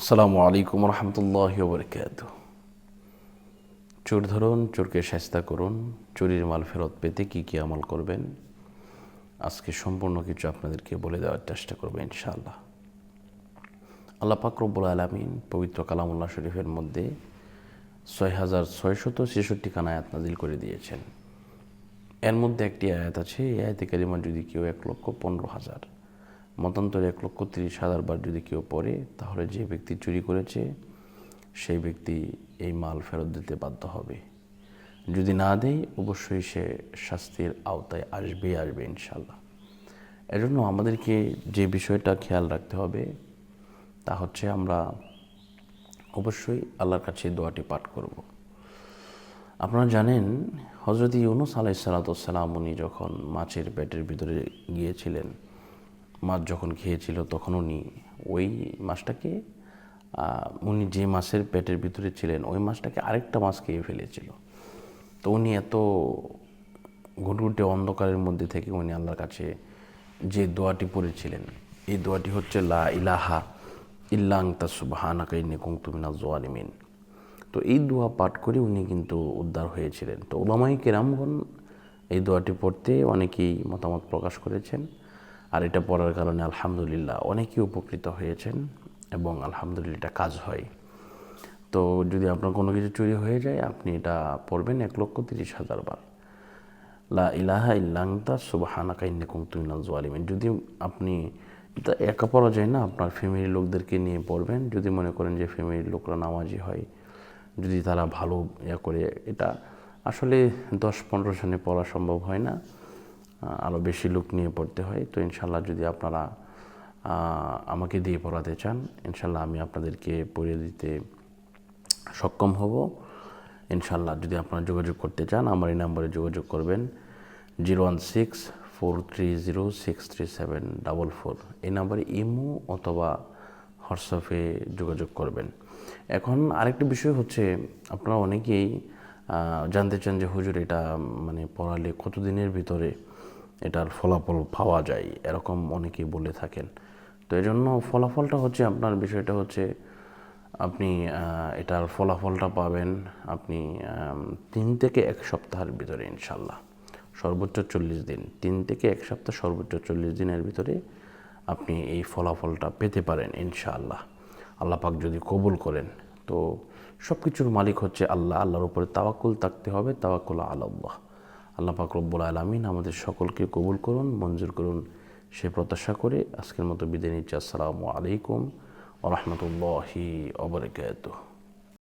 আসসালামু আলাইকুম রহমতুল্লাহ বরকাত চোর ধরুন, চোরকে চেষ্টা করুন, চুরির মাল ফেরত পেতে কি কি আমল করবেন? আজকে সম্পূর্ণ কিছু আপনাদেরকে বলে দেওয়ার চেষ্টা করব ইনশাআল্লাহ। আল্লাহ পাক রব্বুল আলমিন পবিত্র কালামুল্লাহ শরীফের মধ্যে ছয় হাজার ছয়শত ছেষট্টি খান আয়াত নাজিল করে দিয়েছেন। এর মধ্যে একটি আয়াত আছে, এই আয়াতে কারিমা যদি কেউ এক লক্ষ পনেরো হাজার মতান্তরে এক লক্ষ তিরিশ হাজার বার যদি কেউ পড়ে, তাহলে যে ব্যক্তি চুরি করেছে, সেই ব্যক্তি এই মাল ফেরত দিতে বাধ্য হবে। যদি না দেয়, অবশ্যই সে শাস্তির আওতায় আসবে আসবে ইনশাল্লাহ এজন্য আমাদেরকে যে বিষয়টা খেয়াল রাখতে হবে, তা হচ্ছে আমরা অবশ্যই আল্লাহর কাছে দোয়াটি পাঠ করব। আপনারা জানেন হজরত ইউনুস আলাইসালাতাম উনি যখন মাছের পেটের ভিতরে গিয়েছিলেন মাছ যখন খেয়েছিল তখন উনি ওই মাছটাকে উনি যে মাছের পেটের ভিতরে ছিলেন ওই মাছটাকে আরেকটা মাছ খেয়ে ফেলেছিল। তো উনি এত ঘুটঘুটে অন্ধকারের মধ্যে থেকে উনি আল্লাহর কাছে যে দোয়াটি পড়েছিলেন, এই দোয়াটি হচ্ছে, লা ইলাহা ইল্লাং তাসুবাহানাকাইনে কুংতুমিনা জোয়ালিমিন তো এই দোয়া পাঠ করে উনি কিন্তু উদ্ধার হয়েছিলেন। তো ওলামাই কেরামগণ এই দোয়াটি পড়তে অনেকেই মতামত প্রকাশ করেছেন। আর এটা পড়ার কারণে আলহামদুলিল্লাহ অনেকেই উপকৃত হয়েছেন এবং আলহামদুলিল্লাহ এটা কাজ হয়। তো যদি আপনার কোনো কিছু চুরি হয়ে যায়, আপনি এটা পড়বেন এক লক্ষ তিরিশ হাজার বার। লা ইলাহা ইল্লাংতা সুবাহানাকা ইন্নেকুম তুমিনাল জোয়ালিমিন যদি আপনি এটা একা পড়া যায় না, আপনার ফ্যামিলির লোকদেরকে নিয়ে পড়বেন। যদি মনে করেন যে ফ্যামিলির লোকরা নামাজি হয়, যদি তারা ভালো ইয়ে করে, এটা আসলে দশ পনেরো জনে পড়া সম্ভব হয় না। আরও বেশি লোক নিয়ে পড়তে হয়। তো ইনশাল্লাহ যদি আপনারা আমাকে দিয়ে পড়াতে চান, ইনশাল্লাহ আমি আপনাদেরকে পড়িয়ে দিতে সক্ষম হব। ইনশাল্লাহ যদি আপনারা যোগাযোগ করতে চান, আমার এই নাম্বারে যোগাযোগ করবেন zero one six four three zero six three seven double four. এই নাম্বারে ইমো অথবা হোয়াটসঅ্যাপে যোগাযোগ করবেন। এখন আরেকটা বিষয় হচ্ছে, আপনারা অনেকেই জানতে চান যে হুজুর এটা মানে পড়ালে কতদিনের ভিতরে এটার ফলাফল পাওয়া যায়, এরকম অনেকেই বলে থাকেন। তো এই জন্য ফলাফলটা হচ্ছে আপনার বিষয়টা হচ্ছে, আপনি এটার ফলাফলটা পাবেন আপনি তিন থেকে এক সপ্তাহের ভিতরে ইনশাল্লাহ। সর্বোচ্চ চল্লিশ দিন, তিন থেকে এক সপ্তাহ সর্বোচ্চ চল্লিশ দিনের ভিতরে আপনি এই ফলাফলটা পেতে পারেন ইনশাআল্লাহ। আল্লাহ পাক যদি কবুল করেন, তো সব কিছুর মালিক হচ্ছে আল্লাহ। আল্লাহর উপরে তাওয়াক্কুল থাকতে হবে, তাওয়াক্কুল আল্লাহ আল্লাহ পাক রব্বুল আলমিন আমাদের সকলকে কবুল করুন, মঞ্জুর করুন। সে প্রত্যাশা করে আজকের মতো বিদায় নিচ্ছি। আসসালামু আলাইকুম ওরহমতুল্লাহি অবরকাত